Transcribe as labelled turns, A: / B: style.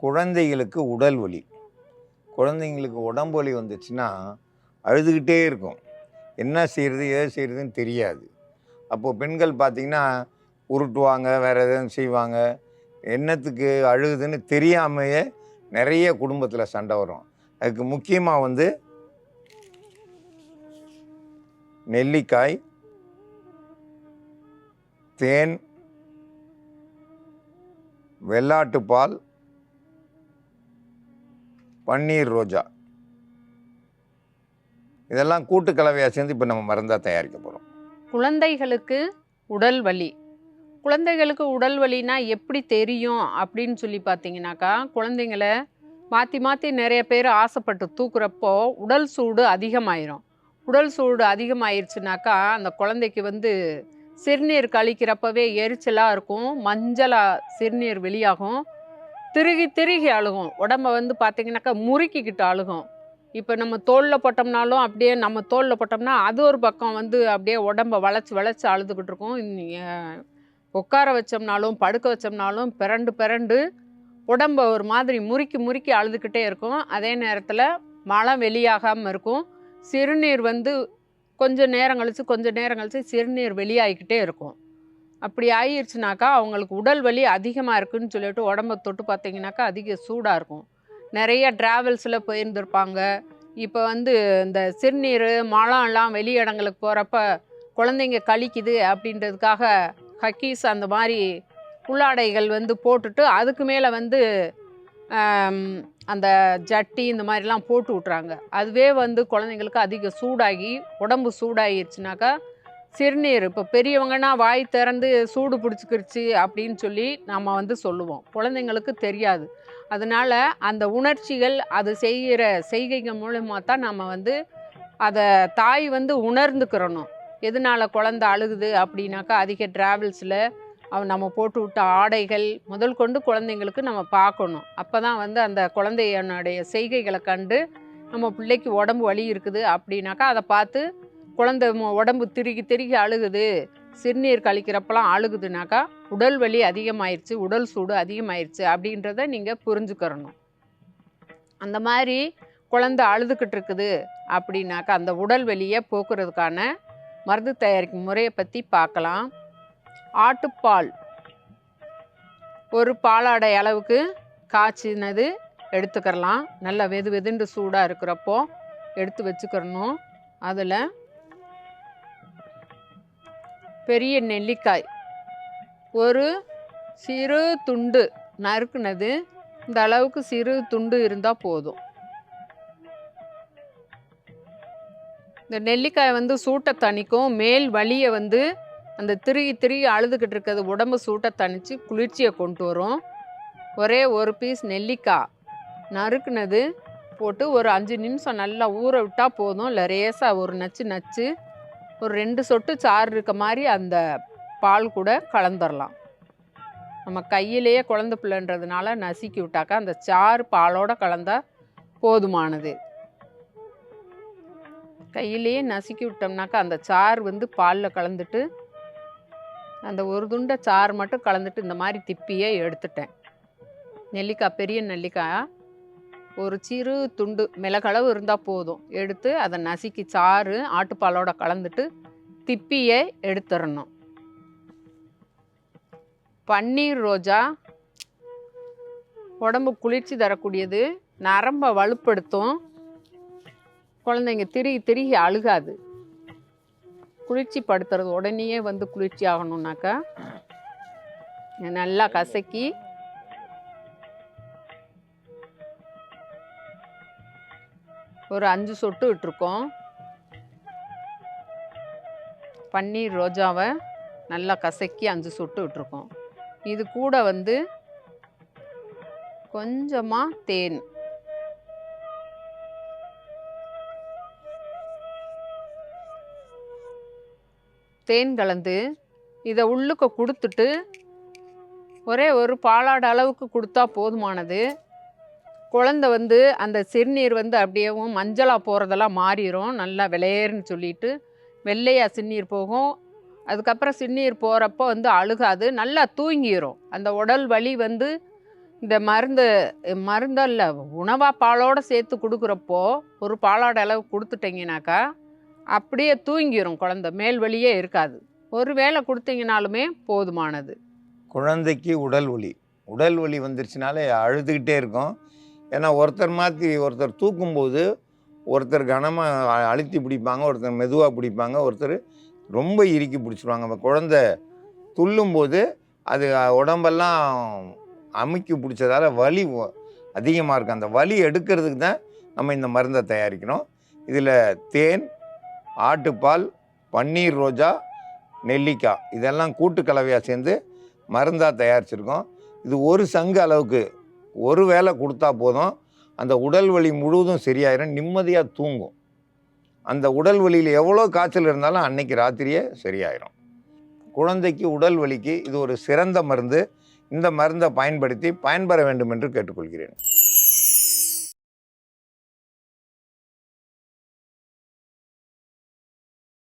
A: குழந்தைகளுக்கு உடல் வலி. குழந்தைங்களுக்கு உடம்பு வலி வந்துச்சுன்னா அழுதுகிட்டே இருக்கும். என்ன செய்கிறது ஏது செய்கிறதுன்னு தெரியாது. அப்போது பெண்கள் பார்த்திங்கன்னா உருட்டுவாங்க வேறு எதுவும் செய்வாங்க. என்னத்துக்கு அழுகுதுன்னு தெரியாமையே நிறைய குடும்பத்தில் சண்டை வரும். அதுக்கு முக்கியமாக வந்து நெல்லிக்காய் தேன் வெள்ளாட்டுப்பால் பன்னீர் ரோஜா. இதெல்லாம் கூட்டு கலவையாக சேர்ந்து இப்போ நம்ம மருந்தாக தயாரிக்க போகிறோம்
B: குழந்தைகளுக்கு உடல் வலி. குழந்தைகளுக்கு உடல் வலினா எப்படி தெரியும் அப்படின்னு சொல்லி பார்த்தீங்கன்னாக்கா குழந்தைங்கள மாற்றி மாற்றி நிறைய பேர் ஆசைப்பட்டு தூக்குறப்போ உடல் சூடு அதிகமாயிரும். உடல் சூடு அதிகமாயிருச்சுனாக்கா அந்த குழந்தைக்கு வந்து சிறுநீர் கழிக்கிறப்பவே எரிச்சலாக இருக்கும் மஞ்சளாக சிறுநீர் வெளியாகும். திருகி திருகி அழுகும். உடம்ப வந்து பார்த்திங்கனாக்கா முறுக்கிக்கிட்டு அழுகும். இப்போ நம்ம தோளில் போட்டோம்னாலும் அப்படியே நம்ம தோளில் போட்டோம்னா அது ஒரு பக்கம் வந்து அப்படியே உடம்ப வளைச்சி வளைச்சி அழுதுகிட்டு இருக்கும். உட்கார வச்சோம்னாலும் படுக்க வச்சோம்னாலும் பிறண்டு பிறண்டு உடம்ப ஒரு மாதிரி முறுக்கி முறுக்கி அழுதுகிட்டே இருக்கும். அதே நேரத்தில் மலம் வெளியாகாமல் இருக்கும். சிறுநீர் வந்து கொஞ்சம் நேரம் கழித்து கொஞ்சம் நேரம் கழித்து சிறுநீர் வெளியாகிக்கிட்டே இருக்கும். அப்படி ஆயிடுச்சுனாக்கா அவங்களுக்கு உடல் வலி அதிகமாக இருக்குன்னு சொல்லிட்டு உடம்ப தொட்டு பார்த்தீங்கன்னாக்கா அதிக சூடாக இருக்கும். நிறைய ட்ராவல்ஸில் போயிருந்துருப்பாங்க. இப்போ வந்து இந்த சிறுநீர் மலம்லாம் வெளி இடங்களுக்கு போகிறப்ப குழந்தைங்க கழிக்குது அப்படின்றதுக்காக ஹக்கீஸ் அந்த மாதிரி உள்ளாடைகள் வந்து போட்டுட்டு அதுக்கு மேலே வந்து அந்த ஜட்டி இந்த மாதிரிலாம் போட்டு விட்றாங்க அதுவே வந்து குழந்தைங்களுக்கு அதிக சூடாகி உடம்பு சூடாகிருச்சுனாக்கா சிறுநீர் இப்போ பெரியவங்கன்னா வாய் திறந்து சூடு பிடிச்சிக்கிருச்சு அப்படின்னு சொல்லி நம்ம வந்து சொல்லுவோம். குழந்தைங்களுக்கு தெரியாது. அதனால அந்த உணர்ச்சிகள் அது செய்கிற செய்கைகள் மூலமாக தான் நம்ம வந்து அதை தாய் வந்து உணர்ந்துக்கிறணும். எதனால குழந்த அழுகுது அப்படின்னாக்கா அதிக ட்ராவல்ஸில் அவன் நம்ம போட்டு விட்ட ஆடைகள் முதல் கொண்டு குழந்தைங்களுக்கு நம்ம பார்க்கணும். அப்போ தான் வந்து அந்த குழந்தையனுடைய செய்கைகளை கண்டு நம்ம பிள்ளைக்கு உடம்பு வலி இருக்குது அப்படின்னாக்கா அதை பார்த்து குழந்தை மு- உடம்பு திருகி திருகி அழுகுது. சிறுநீர் கழிக்கிறப்பெல்லாம் அழுகுதுனாக்கா உடல் வலி அதிகமாயிருச்சு உடல் சூடு அதிகமாயிருச்சு அப்படின்றத நீங்கள் புரிஞ்சுக்கிறணும். அந்த மாதிரி குழந்தை அழுதுகிட்டு இருக்குது அப்படின்னாக்கா அந்த உடல் வலியை போக்குறதுக்கான மருந்து தயாரிக்கும் முறையை பற்றி பார்க்கலாம். ஆட்டுப்பால். ஒரு பாலாடை அளவுக்கு காய்ச்சினது எடுத்துக்கிறலாம். நல்லா வெது வெதுண்டு சூடாக இருக்கிறப்போ எடுத்து வச்சுக்கிறணும். அதில் பெரிய நெல்லிக்காய். ஒரு சிறு துண்டு நறுக்குனது. இந்த அளவுக்கு சிறு துண்டு இருந்தால் போதும். இந்த நெல்லிக்காய் வந்து சூட்டை தணிக்கும். மேல் வலியை வந்து அந்த திருகி திருகி அழுதுகிட்டு இருக்கிறது உடம்பு சூட்டை தணித்து குளிர்ச்சியை கொண்டு வரும். ஒரே ஒரு பீஸ் நெல்லிக்காய். நறுக்குனது போட்டு ஒரு அஞ்சு நிமிஷம் நல்லா ஊற விட்டால் போதும். இல்லை லேசாக ஒரு நச்சு நச்சு ஒரு ரெண்டு சொட்டு சாறு இருக்க மாதிரி அந்த பால் கூட கலந்துடலாம் நம்ம கையிலேயே குழந்த பிள்ளைன்றதுனால நசுக்கி விட்டாக்கா அந்த சாறு பாலோடு கலந்தால் போதுமானது. கையிலேயே நசுக்கி விட்டோம்னாக்கா அந்த சாறு வந்து பாலில் கலந்துட்டு அந்த ஒரு துண்டை சாறு மட்டும் கலந்துட்டு இந்த மாதிரி திப்பியே எடுத்துட்டேன். நெல்லிக்காய் பெரிய நெல்லிக்காய் ஒரு சிறு துண்டு மிளகளவு இருந்தால் போதும். எடுத்து அதை நசுக்கி சாறு ஆட்டுப்பாலோட கலந்துட்டு திப்பியை எடுத்துடணும் பன்னீர் ரோஜா. உடம்பு குளிர்ச்சி தரக்கூடியது. நரம்பை வலுப்படுத்தும். குழந்தைங்க திருகி திருகி அழுகாது. குளிர்ச்சி படுத்துறது உடனேயே வந்து குளிர்ச்சி ஆகணுன்னாக்கா நல்லா கசக்கி ஒரு அஞ்சு சொட்டு விட்டுருக்கோம். பன்னீர் ரோஜாவை நல்லா கசக்கி அஞ்சு சொட்டு விட்டுருக்கோம். இது கூட வந்து கொஞ்சமாக தேன். தேன் கலந்து இதை உள்ளுக்க கொடுத்துட்டு ஒரே ஒரு பாலாடு அளவுக்கு கொடுத்தா போதுமானது. குழந்தை வந்து அந்த சிறுநீர் வந்து அப்படியேவும் மஞ்சளாக போகிறதெல்லாம் மாறிடும் நல்லா விளையேறுன்னு சொல்லிட்டு வெள்ளையாக சிறுநீர் போகும். அதுக்கப்புறம் சிறுநீர் போகிறப்போ வந்து அழுகாது. நல்லா தூங்கிரும். அந்த உடல் வலி வந்து இந்த மருந்து மருந்தல்ல உணவாக பாலோடு சேர்த்து கொடுக்குறப்போ ஒரு பாலோட அளவு கொடுத்துட்டீங்கனாக்கா அப்படியே தூங்கிடும் குழந்தை. மேல் வலியே இருக்காது. ஒரு வேளை கொடுத்தீங்கனாலுமே போதுமானது.
A: குழந்தைக்கு உடல் வலி. உடல் வலி வந்துருச்சுனாலே அழுதுகிட்டே இருக்கும். ஏன்னா ஒருத்தர் மாற்றி ஒருத்தர் தூக்கும்போது ஒருத்தர் கனமாக அழுத்தி பிடிப்பாங்க ஒருத்தர் மெதுவாக பிடிப்பாங்க ஒருத்தர் ரொம்ப இறுக்கி பிடிச்சிருவாங்க. அந்த குழந்தை துள்ளும்போது அது உடம்பெல்லாம் அமுக்கி பிடிச்சதால வலி அதிகமாக இருக்குது அந்த வலி எடுக்கிறதுக்கு தான் நம்ம இந்த மருந்தை தயாரிக்கிறோம். இதில் தேன் ஆட்டுப்பால் பன்னீர் ரோஜா நெல்லிக்காய் இதெல்லாம் கூட்டு கலவையாக சேர்ந்து மருந்தாக தயாரிச்சிருக்கோம். இது ஒரு சங்கு அளவுக்கு ஒரு வேளை கொடுத்தா போதும். அந்த உடல் வலி முழுவதும் சரியாயிரும் நிம்மதியாக தூங்கும். அந்த உடல் வலியில் எவ்வளோ காய்ச்சல் இருந்தாலும் அன்னைக்கு ராத்திரியே சரியாயிரும். குழந்தைக்கு உடல் வலிக்கு இது ஒரு சிறந்த மருந்து. இந்த மருந்தை பயன்படுத்தி பயன்பெற வேண்டும் என்று கேட்டுக்கொள்கிறேன்.